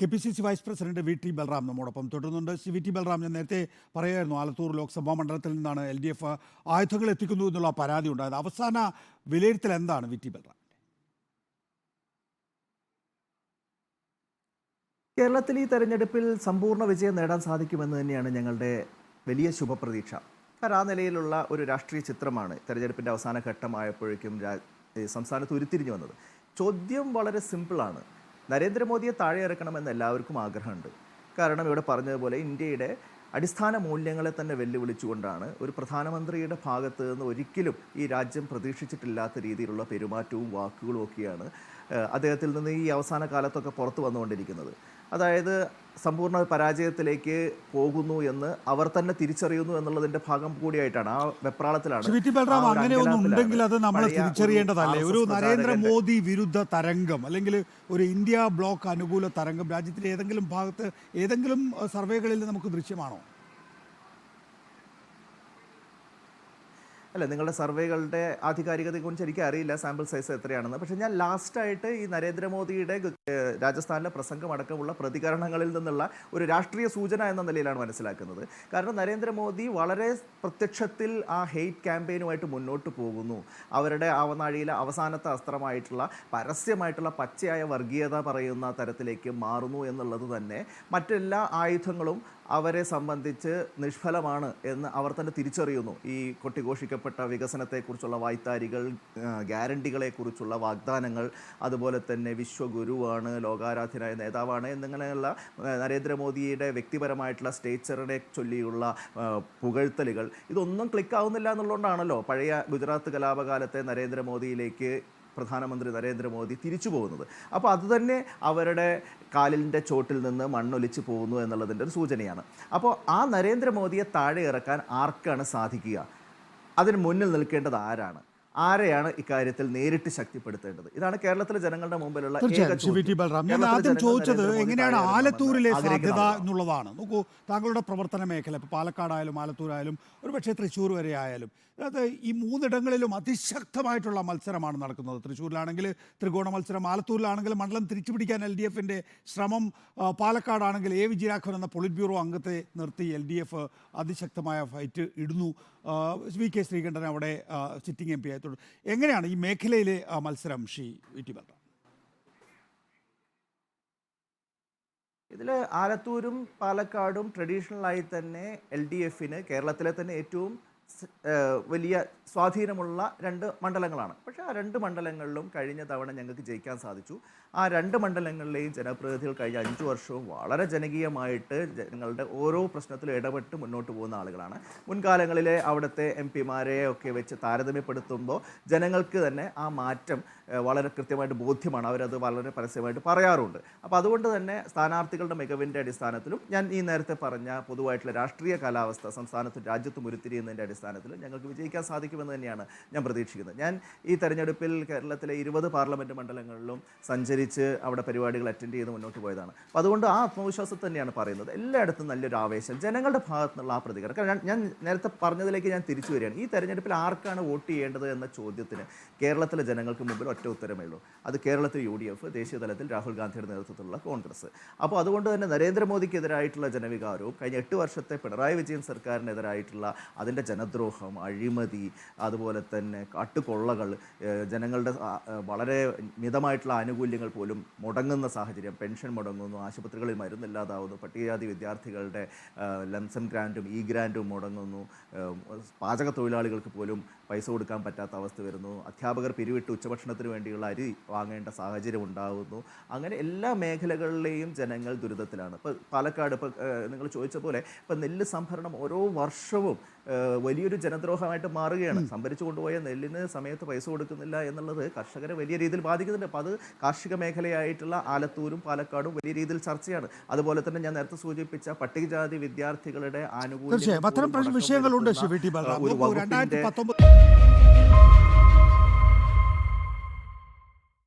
K P C C vice president V T Balram നമ്മോടൊപ്പം തുടരുന്നുണ്ട്. C V T Balram ഞാൻ നേരത്തെ പറയായിരുന്നു ആലത്തൂർ ലോക്സഭാ മണ്ഡലത്തിൽ നിന്നാണ് എൽ ഡി എഫ് ആയുധങ്ങൾ എത്തിക്കുന്നു എന്നുള്ള പരാതി ഉണ്ടായത്. അവസാന വിലയിരുത്തൽ എന്താണ് വി ടി ബൽറാം കേരളത്തിൽ ഈ തെരഞ്ഞെടുപ്പിൽ സമ്പൂർണ വിജയം നേടാൻ സാധിക്കുമെന്ന് തന്നെയാണ് ഞങ്ങളുടെ വലിയ ശുഭപ്രതീക്ഷ. കാരണം ആ നിലയിലുള്ള ഒരു രാഷ്ട്രീയ ചിത്രമാണ് തെരഞ്ഞെടുപ്പിന്റെ അവസാന ഘട്ടമായപ്പോഴേക്കും സംസ്ഥാനത്ത് ഉരുത്തിരിഞ്ഞു വന്നത്. ചോദ്യം വളരെ സിമ്പിളാണ് നരേന്ദ്രമോദിയെ താഴെ ഇറക്കണമെന്ന് എല്ലാവർക്കും ആഗ്രഹമുണ്ട്. കാരണം ഇവിടെ പറഞ്ഞതുപോലെ ഇന്ത്യയുടെ അടിസ്ഥാന മൂല്യങ്ങളെ തന്നെ വെല്ലുവിളിച്ചുകൊണ്ടാണ് ഒരു പ്രധാനമന്ത്രിയുടെ ഭാഗത്ത് നിന്ന് ഒരിക്കലും ഈ രാജ്യം പ്രതീക്ഷിച്ചിട്ടില്ലാത്ത രീതിയിലുള്ള പെരുമാറ്റവും വാക്കുകളും ഒക്കെയാണ് അദ്ദേഹത്തിൽ നിന്ന് ഈ അവസാന കാലത്തൊക്കെ പുറത്തു വന്നുകൊണ്ടിരിക്കുന്നത്. അതായത് സമ്പൂർണ പരാജയത്തിലേക്ക് പോകുന്നു എന്ന് അവർ തന്നെ തിരിച്ചറിയുന്നു എന്നുള്ളതിന്റെ ഭാഗം കൂടിയായിട്ടാണ്. ആ വെപ്രാളത്തിലാണ് അങ്ങനെ ഒന്നും ഉണ്ടെങ്കിൽ അത് നമ്മൾ തിരിച്ചറിയേണ്ടതല്ലേ? ഒരു നരേന്ദ്രമോദി വിരുദ്ധ തരംഗം അല്ലെങ്കിൽ ഒരു ഇന്ത്യ ബ്ലോക്ക് അനുകൂല തരംഗം രാജ്യത്തിലെ ഏതെങ്കിലും ഭാഗത്ത് ഏതെങ്കിലും സർവേകളിൽ നമുക്ക് ദൃശ്യമാണോ? അല്ല നിങ്ങളുടെ സർവേകളുടെ ആധികാരികതയെക്കുറിച്ച് എനിക്ക് അറിയില്ല സാമ്പിൾ സൈസ് എത്രയാണെന്ന്. പക്ഷെ ഞാൻ ലാസ്റ്റായിട്ട് ഈ നരേന്ദ്രമോദിയുടെ രാജസ്ഥാനിലെ പ്രസംഗം അടക്കമുള്ള പ്രതികരണങ്ങളിൽ നിന്നുള്ള ഒരു രാഷ്ട്രീയ സൂചന എന്ന നിലയിലാണ് മനസ്സിലാക്കുന്നത്. കാരണം നരേന്ദ്രമോദി വളരെ പ്രത്യക്ഷത്തിൽ ആ ഹെയ്റ്റ് ക്യാമ്പയിനുമായിട്ട് മുന്നോട്ട് പോകുന്നു. അവരുടെ അവനാഴിയിലെ അവസാനത്തെ അസ്ത്രമായിട്ടുള്ള പരസ്യമായിട്ടുള്ള പച്ചയായ വർഗീയത പറയുന്ന തരത്തിലേക്ക് മാറുന്നു എന്നുള്ളത് തന്നെ മറ്റെല്ലാ ആയുധങ്ങളും അവരെ സംബന്ധിച്ച് നിഷ്ഫലമാണ് എന്ന് അവർ തന്നെ തിരിച്ചറിയുന്നു ഈ കൊട്ടിഘോഷിക്കപ്പെട്ട വികസനത്തെക്കുറിച്ചുള്ള വായ്ത്താരികൾ ഗ്യാരണ്ടികളെക്കുറിച്ചുള്ള വാഗ്ദാനങ്ങൾ അതുപോലെ തന്നെ വിശ്വഗുരുവാണ് ലോകാരാധ്യനായ നേതാവാണ് എന്നിങ്ങനെയുള്ള നരേന്ദ്രമോദിയുടെ വ്യക്തിപരമായിട്ടുള്ള സ്റ്റേച്ചറിനെ ചൊല്ലിയുള്ള പുകഴ്ത്തലുകൾ. ഇതൊന്നും ക്ലിക്കാവുന്നില്ല എന്നുള്ളതുകൊണ്ടാണല്ലോ പഴയ ഗുജറാത്ത് കലാപകാലത്തെ നരേന്ദ്രമോദിയിലേക്ക് പ്രധാനമന്ത്രി നരേന്ദ്രമോദി തിരിച്ചു പോകുന്നത്. അപ്പോൾ അതുതന്നെ അവരുടെ കാലിന്റെ ചോട്ടിൽ നിന്ന് മണ്ണൊലിച്ച് പോകുന്നു എന്നുള്ളതിന്റെ ഒരു സൂചനയാണ്. അപ്പോൾ ആ നരേന്ദ്രമോദിയെ താഴെ ഇറക്കാൻ ആർക്കാണ് സാധിക്കുക? അതിന് മുന്നിൽ നിൽക്കേണ്ടത് ആരാണ്? ആരെയാണ് ഇക്കാര്യത്തിൽ നേരിട്ട് ശക്തിപ്പെടുത്തേണ്ടത്? ഇതാണ് കേരളത്തിലെ ജനങ്ങളുടെ മുമ്പിലുള്ള ഞാൻ ആദ്യം ചോദിച്ചത് എങ്ങനെയാണ് ആലത്തൂരിലെ സാധ്യത എന്നുള്ളതാണ്. നോക്കൂ താങ്കളുടെ പ്രവർത്തന മേഖല ഇപ്പോൾ പാലക്കാടായാലും ആലത്തൂരായാലും ഒരുപക്ഷെ തൃശ്ശൂർ വരെ ആയാലും. അതായത് ഈ മൂന്നിടങ്ങളിലും അതിശക്തമായിട്ടുള്ള മത്സരമാണ് നടക്കുന്നത്. തൃശ്ശൂരിലാണെങ്കിൽ ത്രികോണ മത്സരം ആലത്തൂരിലാണെങ്കിൽ മണ്ഡലം തിരിച്ചുപിടിക്കാൻ എൽ ഡി എഫിന്റെ ശ്രമം പാലക്കാടാണെങ്കിൽ എ വിജയരാഘവൻ എന്ന പൊളിറ്റ് ബ്യൂറോ അംഗത്തെ നിർത്തി എൽ ഡി എഫ് അതിശക്തമായ ഫൈറ്റ് ഇടുന്നു. വി കെ ശ്രീകണ്ഠൻ അവിടെ സിറ്റിംഗ് എം പി ആയി എങ്ങനെയാണ് ഈ മേഖലയിലെ മത്സരം? ഷീ വി ടി ബൽറാം ഇതിൽ ആലത്തൂരും പാലക്കാടും ട്രഡീഷണലായി തന്നെ എൽ ഡി എഫിന് കേരളത്തിലെ തന്നെ ഏറ്റവും വലിയ സ്വാധീനമുള്ള രണ്ട് മണ്ഡലങ്ങളാണ്. പക്ഷേ ആ രണ്ട് മണ്ഡലങ്ങളിലും കഴിഞ്ഞ തവണ ഞങ്ങൾക്ക് ജയിക്കാൻ സാധിച്ചു. ആ രണ്ട് മണ്ഡലങ്ങളിലെയും ജനപ്രതിനിധികൾ കഴിഞ്ഞ അഞ്ചു വർഷവും വളരെ ജനകീയമായിട്ട് ജനങ്ങളുടെ ഓരോ പ്രശ്നത്തിലും ഇടപെട്ട് മുന്നോട്ട് പോകുന്ന ആളുകളാണ്. മുൻകാലങ്ങളിലെ അവിടുത്തെ എം പിമാരെ ഒക്കെ വെച്ച് താരതമ്യപ്പെടുത്തുമ്പോൾ ജനങ്ങൾക്ക് തന്നെ ആ മാറ്റം വളരെ കൃത്യമായിട്ട് ബോധ്യമാണ്. അവരത് വളരെ പരസ്യമായിട്ട് പറയാറുണ്ട്. അപ്പോൾ അതുകൊണ്ട് തന്നെ സ്ഥാനാർത്ഥികളുടെ മികവിന്റെ അടിസ്ഥാനത്തിലും ഞാൻ ഈ നേരത്തെ പറഞ്ഞ പൊതുവായിട്ടുള്ള രാഷ്ട്രീയ കാലാവസ്ഥ സംസ്ഥാനത്തും രാജ്യത്തും ഉരുത്തിരിയുന്നതിന്റെ അടിസ്ഥാനത്തിൽ ഞങ്ങൾക്ക് വിജയിക്കാൻ സാധിക്കുമെന്ന് തന്നെയാണ് ഞാൻ പ്രതീക്ഷിക്കുന്നത്. ഞാൻ ഈ തെരഞ്ഞെടുപ്പിൽ കേരളത്തിലെ ഇരുപത് പാർലമെന്റ് മണ്ഡലങ്ങളിലും സഞ്ചരിച്ച് അവിടെ പരിപാടികൾ അറ്റൻഡ് ചെയ്ത് മുന്നോട്ട് പോയതാണ്. അപ്പോൾ അതുകൊണ്ട് ആ ആത്മവിശ്വാസത്തിൽ തന്നെയാണ് പറയുന്നത്. എല്ലായിടത്തും നല്ലൊരു ആവേശം. ജനങ്ങളുടെ ഭാഗത്തു നിന്നുള്ള ആ പ്രതികരണം. കാരണം ഞാൻ- നേരത്തെ പറഞ്ഞതിലേക്ക് ഞാൻ തിരിച്ചു വരികയാണ്. ഈ തെരഞ്ഞെടുപ്പിൽ ആർക്കാണ് വോട്ട് ചെയ്യേണ്ടത് എന്ന ചോദ്യത്തിന് കേരളത്തിലെ ജനങ്ങൾക്ക് മുമ്പിൽ ഒറ്റ ഉത്തരമേ ഉള്ളൂ അത് കേരളത്തിലെ യു ഡി എഫ് ദേശീയ തലത്തിൽ രാഹുൽ ഗാന്ധിയുടെ നേതൃത്വത്തിലുള്ള കോൺഗ്രസ്. അപ്പോൾ അതുകൊണ്ട് തന്നെ നരേന്ദ്രമോദിക്കെതിരായിട്ടുള്ള ജനവികാരവും കഴിഞ്ഞ എട്ട് വർഷത്തെ പിണറായി വിജയൻ സർക്കാരിനെതിരായിട്ടുള്ള അതിന്റെ ജനദ്രോഹം അഴിമതി അതുപോലെ തന്നെ കാട്ടുകൊള്ളകൾ ജനങ്ങളുടെ വളരെ മിതമായിട്ടുള്ള ആനുകൂല്യങ്ങൾ പോലും മുടങ്ങുന്ന സാഹചര്യം പെൻഷൻ മുടങ്ങുന്നു ആശുപത്രികളിൽ മരുന്നില്ലാതാവുന്നു പട്ടികജാതി വിദ്യാർത്ഥികളുടെ ലംസൺ ലംസം ഗ്രാന്റും ഇ ഗ്രാന്റും മുടങ്ങുന്നു പാചക തൊഴിലാളികൾക്ക് പോലും പൈസ കൊടുക്കാൻ പറ്റാത്ത അവസ്ഥ വരുന്നു അധ്യാപകർ പിരിവിട്ട് ഉച്ചഭക്ഷണത്തിന് വേണ്ടിയുള്ള അരി വാങ്ങേണ്ട സാഹചര്യം ഉണ്ടാകുന്നു അങ്ങനെ എല്ലാ മേഖലകളിലെയും ജനങ്ങൾ ദുരിതത്തിലാണ്. ഇപ്പോൾ പാലക്കാട് ഇപ്പോൾ നിങ്ങൾ ചോദിച്ച പോലെ ഇപ്പോൾ നെല്ല് സംഭരണം ഓരോ വർഷവും വലിയൊരു ജനദ്രോഹമായിട്ട് മാറുകയാണ്. സംഭരിച്ചു കൊണ്ടുപോയ നെല്ലിന് സമയത്ത് പൈസ കൊടുക്കുന്നില്ല എന്നുള്ളത് കർഷകരെ വലിയ രീതിയിൽ ബാധിക്കുന്നുണ്ട്. അപ്പോൾ അത് കാർഷിക മേഖലയായിട്ടുള്ള ആലത്തൂരും പാലക്കാടും വലിയ രീതിയിൽ ചർച്ചയാണ്. അതുപോലെ തന്നെ ഞാൻ നേരത്തെ സൂചിപ്പിച്ച പട്ടികജാതി വിദ്യാർത്ഥികളുടെ ആനുകൂല്യം അത്തരം വിഷയങ്ങളുണ്ട് ഒരു വകുപ്പിന്റെ